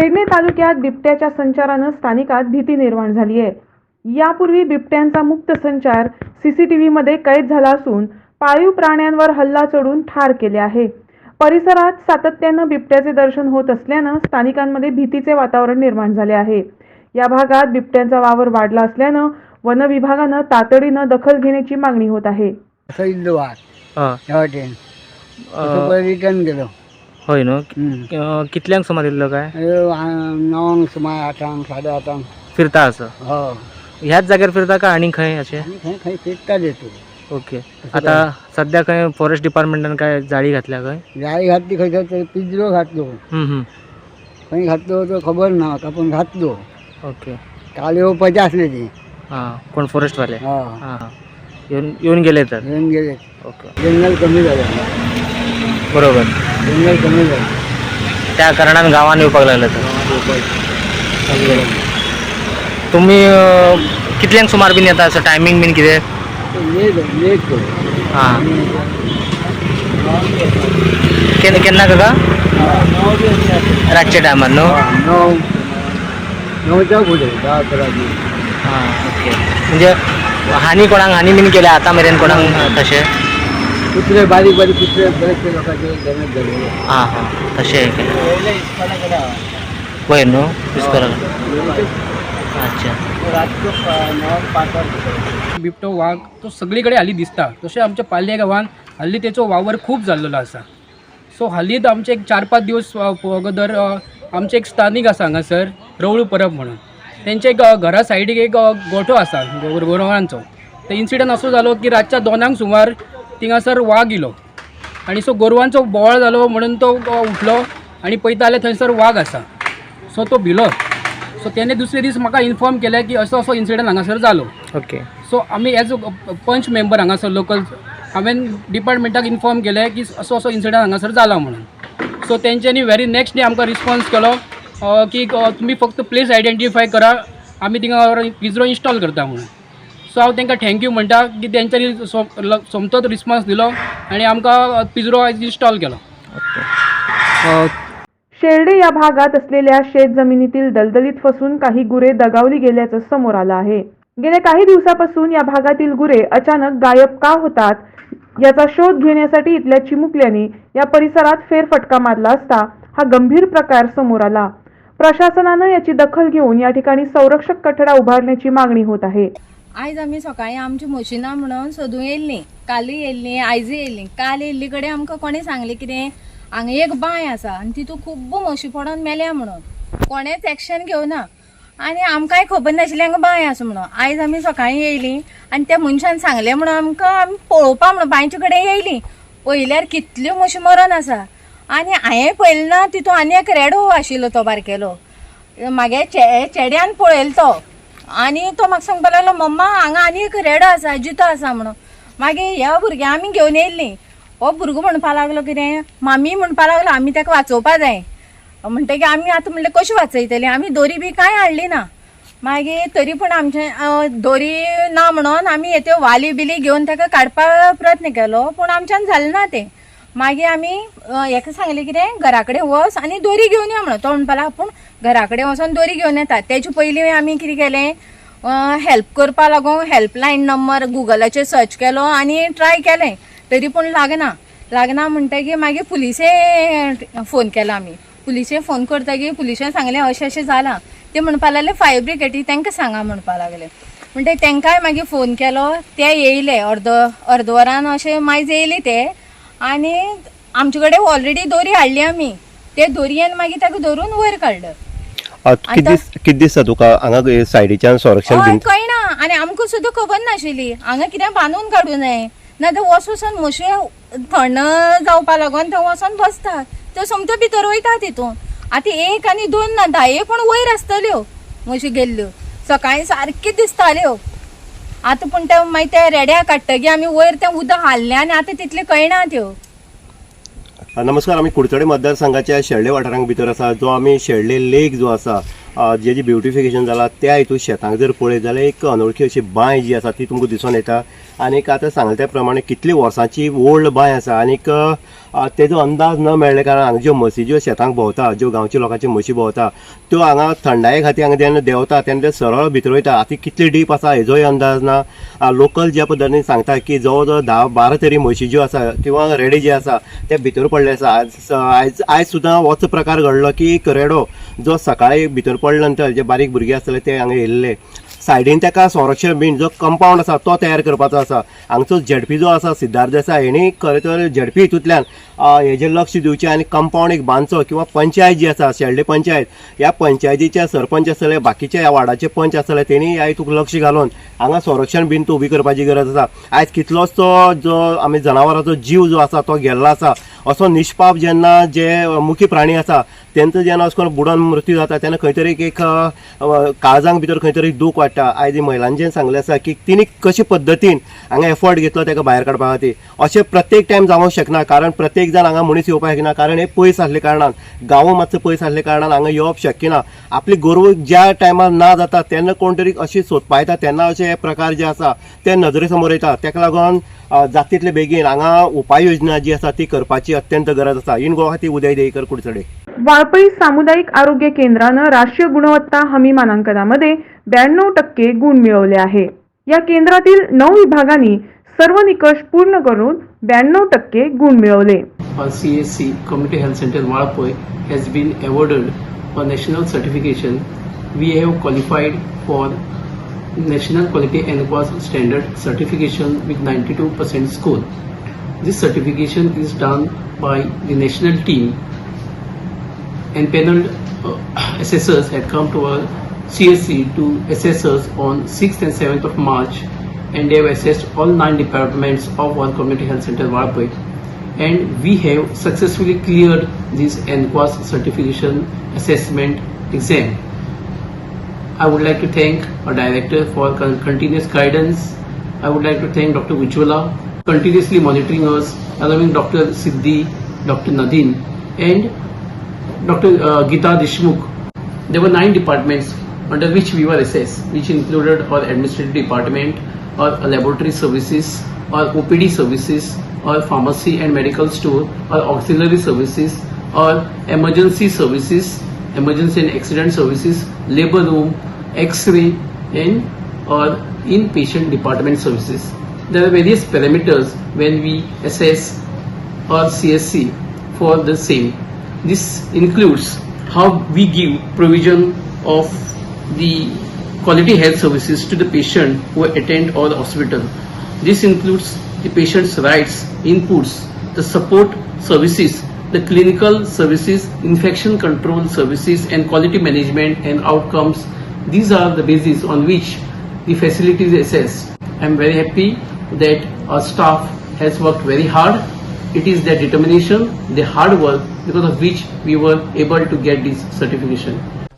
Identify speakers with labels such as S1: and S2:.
S1: पेडणे तालुक्यात बिबट्याच्या संचारानं स्थानिकात भीती निर्माण झाली आहे. यापूर्वी बिबट्यांचा मुक्त संचार सीसीटीव्हीमध्ये कैद झाला असून पाळीव प्राण्यांवर हल्ला चढून ठार केले आहे. परिसरात सातत्यानं बिबट्याचे दर्शन होत असल्यानं स्थानिकांमध्ये भीतीचे वातावरण निर्माण झाले आहे. या भागात बिबट्यांचा वावर वाढला असल्यानं वन विभागानं तातडीनं दखल घेण्याची मागणी होत आहे.
S2: हं,
S3: रिटर्न गेलो.
S2: होय न्हू
S3: हम्म.
S2: अं, कितल्यांक सुमार येयल्लो काय
S3: आ- णवांक सुमार आठांक साडे आठांक
S2: फिरता असं?
S3: हो.
S2: ह्याच जाग्यार फिरता का आनी खंय
S3: आनी खंय खंय फिरताले तूं
S2: ओके. आता सध्या खंय फॉरेस्ट डिपार्टमेंटान काय जाळी घातल्या खंय
S3: जाळी घातली खंय तर पिंजरो घातलो.
S2: हम्म, हम्म.
S3: खंय घातलो तो खबर ना म्हाका पूण घातलो.
S2: ओके.
S3: काल येवपाचें आसलें ती.
S2: हां कोण फॉरेस्टवाले हां. हां येऊन येऊन गेले तर?
S3: येवन गेले.
S2: ओके.
S3: जंगल कमी जालें
S2: बरोबर.
S3: जंगल कमी
S2: त्या कारणान गांवान येवपाक लागले तर तुम्ही अं, कितल्यांक सुमार बीन येता? असं टायमींग बीन कितें? हां. केन्ना केन्ना काका रातच्या टायमार न्हू हां ओके. म्हणजे हानी कोणाक हानी बीन केल्या आतां मेरेन कोणाक तशें?
S3: कुत्रे बारीक बारीक कुत्रे बरेचशे लोकांचे डॅमेज झाले
S2: हां हां. तशें केलें वयर न्हू इस्कोला अच्छा.
S4: बिबटो वाघ तो सगळीकडे हाली दिसता. तशें आमच्या पालये गांवान हाल्ली तेचो वावर खूब जाल्लो आसा सो हालींच आमचे एक चार पांच दिवस अगोदर आमचे एक स्थानीक आसा हांगासर रवळू परब म्हणून. तेंचे एक घरा सायडीक एक गोठो आसा गोर- गोरवांचो ते इन्सिडंट असो जालो की रातच्या दोनांक सुमार थिंगासर वाघ इलो. आनी सो गोरवांचो बोवाळ जालो म्हणून तो उठलो आनी पळयता जाल्यार थंयसर वाघ आसा. सो तो भिलो. सो तेणे दुसरे दीस म्हाका इन्फॉर्म केलें की असो असो इन्सिडंट हांगासर जालो
S2: ओके.
S4: सो आमी एज अ पंच मेंबर हांगासर लोकल हांवें डिपार्टमेंटाक इन्फॉर्म केलें की असो असो इन्सिडंट हांगासर जाला म्हणून. सो तेंच्यांनी व्हेरी नेक्स्ट डे आमकां रिस्पॉन्स केलो की तुमी फक्त प्लेस आयडेंटिफाय करा आमी थिंगा पिजरो इन्स्टॉल करता म्हणून. सो हांव तांकां थँक्यू म्हणटा की तेंच्यांनी सोमतोच रिस्पॉन्स दिलो आनी आमकां पिजरो आयज इन्स्टॉल केलो.
S1: शेर्डे या भागात असलेल्या शेत जमिनीतील दलदलीत फसून काही गुरे दगावली गेल्याचं समोर आलं आहे. गेल्या काही दिवसापासून या भागातील गुरे अचानक गायब का होतात याचा शोध घेण्यासाठी इथल्या चिमुकल्याने या परिसरात फेरफटका मारला असता हा गंभीर प्रकार समोर आला. प्रशासनानं याची दखल घेऊन या ठिकाणी संरक्षक कठडा उभारण्याची मागणी होत आहे.
S5: आयज आमी सकाळीं आमची मशिनां म्हणून सोदूं येयल्लीं कालूय येयल्लीं आयजूय येयल्लीं काल येयल्ली कडेन आमकां कोणें सांगलें कितें हांगा एक बांय आसा आनी तितून खूब्ब म्हशी पडोन मेल्या म्हणून. कोणेंच एक्शन घेवना आनी आमकांय खबर नाशिल्लें हांगा बांय आसा म्हणून. आयज आमी सकाळीं येयलीं आनी त्या मनशान सांगलें म्हणून आमकां आमी पळोवपा म्हणून बांयचे कडेन येयलीं पळयल्यार कितल्यो म्हशी मरण आसा. आनी हांवें पळयलें ना तितूंत आनी एक रेडो आशिल्लो तो बारकेलो. मागे चे चेड्यान पळयलो तो आनी तो म्हाका सांगपा लागलो मम्मा हांगा आनी एक रेडो आसा जितो आसा म्हणून. मागीर ह्या भुरग्यां आमी घेवन येयल्लीं. हो भुरगो म्हणपा लागलो कितें मामी म्हणपा लागलो आमी ताका वाचोवपा जाय. म्हणटकीर आमी आतां म्हणलें कशी वाचयतलीं? आमी दोरी बी कांय हाडली ना? मागीर तरी पूण आमचे दोरी ना म्हणून आमी येत्यो वाली बिली घेवन ताका काडपा प्रयत्न केलो पूण आमच्यान जालें ना तें. मागीर आमी हेका सांगलें कितें घरा कडेन वच आनी दोरी घेवन या म्हणून. तो म्हणपा लागलो पूण घरा कडेन वचोन दोरी घेवन येता तेजे पयलीं आमी कितें केलें? हेल्प करपा लागून हेल्पलायन नंबर गुगलाचेर सर्च केलो आनी ट्राय केलें. तरी पूण लागना. लागना म्हणटकीर मागीर पुलिसे फोन केलो आमी पुलिसे फोन करतकीर पुलिशेन सांगलें अशें अशें जालां ते म्हणपा लागले फायर ब्रिगेडी तांकां सांगा म्हणपा लागले. म्हणटगीर तांकांय मागीर फोन केलो. ते येयले अर्द अर्द वरान अशें मायज येयले ते. आनी आमचे कडेन ऑलरेडी दोरी हाडली आमी ते दोरयेन मागीर ताका धरून वयर काडलं
S6: किती दिसता तुका? हांगा सायडीच्यान संरक्षण
S5: हय कळना आनी आमकां सुद्दां खबर नाशिल्ली हांगा कितें बांदून काडूं नये? ना तर वच वचोन म्हशी थंड जावपा लागून थंय वचोन बसतात. त्यो सोमत्यो भितर वयता तितून. आतां एक आनी दोन ना धा एक पूण वयर आसतल्यो. म्हशी गेल्ल्यो. सकाळीं सारक्यो दिसताल्यो. आतां पूण ते मागीर ते रेड्या काडटकीर आमी वयर तें उदक हाडलें आनी आतां तितलें कळना त्यो.
S6: नमस्कार आमी कुडचडे मतदारसंघाच्या शेळडे वाठारांक भितर आसा जो आमी शेळडे लेक जो आसा जे जी ब्युटिफिकेशन जालां त्या हितून शेतांक जर पळयत जाल्यार एक अनोळखी अशी बांय जी आसा ती तुमकां दिसून येता. आनीक आतां सांगले त्या प्रमाणे कितली वर्सांची ओल्ड बांय आसा आनीक तेजो अंदाज न मेळ्ळे कारण हांगा ज्यो म्हशी ज्यो शेतांक भोंवता ज्यो गांवच्या लोकांच्यो म्हशी भोंवता त्यो हांगा थंडाये खातीर हांगा जेन्ना देंवता तेन्ना ते सरळ भितर वयता. आतां कितली डीप आसा हेजोय अंदाज ना. लोकल ज्या पद्दतीन सांगता की जवळ जवळ धा बारा तरी म्हशी ज्यो आसा किंवा रेडे जे आसा ते भितर पडले आसा आज आयज आयज सुद्दां होच प्रकार घडलो की एक रेडो जो सकाळी भितर पडले नंतर जे बारीक भुरगे आसतले ते हांगा येयल्ले सायडीन तेका संरक्षण बीन जो कंपाऊंड आसा तो तयार करपाचो आसा. हांगचो झेडपी जो आसा सिद्धार्थ देसाय हेणी खरें तर झेडपी हितूंतल्यान हेजेर लक्ष दिवचें आनी कंपाऊंड एक बांदचो किंवा पंचायत जी आसा शेल्डे पंचायत ह्या पंचायतीच्या सरपंच आसतले बाकीचे ह्या वार्डाचे पंच आसतले तेणी ह्या हितूक लक्ष घालून हांगा संरक्षण बीन तूं उबी करपाची गरज आसा. आयज कितलोच तो जो आमी जनावरांचो जीव जो आसा तो गेल्लो आसा असो निश्पाप जेन्ना जे मुखी प्राणी आसा तेंचो जेन्ना अशें करून बुडोन मृत्यू जाता तेन्ना खंय तरी एक काळजांक भितर खंय तरी दूख वाडटा आयज महिलांचे महिलांचें सांगलें आसा की तिणी कशे पद्दतीन हांगा एफर्ट घेतलो ताका भायर काडपा खातीर अशें प्रत्येक टायम जावंक शकना कारण प्रत्येक जाण हांगा मनीस येवपाक शकना कारण हे पयस आसले कारणान गांव मातसो पयस आसले कारणान हांगा येवप शक्य ना. आपली गोरवां ज्या टायमार ना जाता तेन्ना कोण तरी अशी सोदपा येता तेन्ना अशे हे प्रकार जे आसा ते नजरे समोर येता ताका लागून जात तितले बेगीन हांगा उपाय योजना जी आसा ती करपाची अत्यंत गरज आसा इन गोवा खातीर उदय देईकर कुडचडे.
S1: वाळपई सामुदायिक आरोग्य केंद्रानं राष्ट्रीय गुणवत्ता हमी मानांकनामध्ये ब्याण्णव टक्के गुण मिळवले आहे. या केंद्रातील नऊ विभागांनी सर्व निकष पूर्ण करून ब्याण्णव टक्के गुण मिळवले.
S7: C S C community health centre Valpoi has been awarded for national certification we have qualified for national quality and standard certification with ninety two percent score this certification is done by the national team and panel uh, assessors had come to our CSC to assess us on 6th and 7th of March and they have assessed all nine departments of one community health center Varpoi and we have successfully cleared this NQAS certification assessment exam. I would like to thank our director for con- continuous guidance. I would like to thank Dr. Ujjwala continuously monitoring us, allowing Dr. Siddhi, Dr. Nadine, and Dr. Uh, Gita Deshmukh. There were nine departments under which we were assessed, which included our administrative department, our laboratory services, our OPD services, our pharmacy and medical store, our auxiliary services, our emergency services, emergency and accident services, labor room, X-ray, and our inpatient department services. There are various parameters when we assess or CSC for the same. This includes how we give provision of the quality health services to the patient who attend our hospital. This includes the patient's rights, inputs, the support services, the clinical services, infection control services, and quality management and outcomes. These are the basis on which the facility is assessed. I am very happy that our staff has worked very hard. It is their determination, their hard work, because of which we were able to get this certification.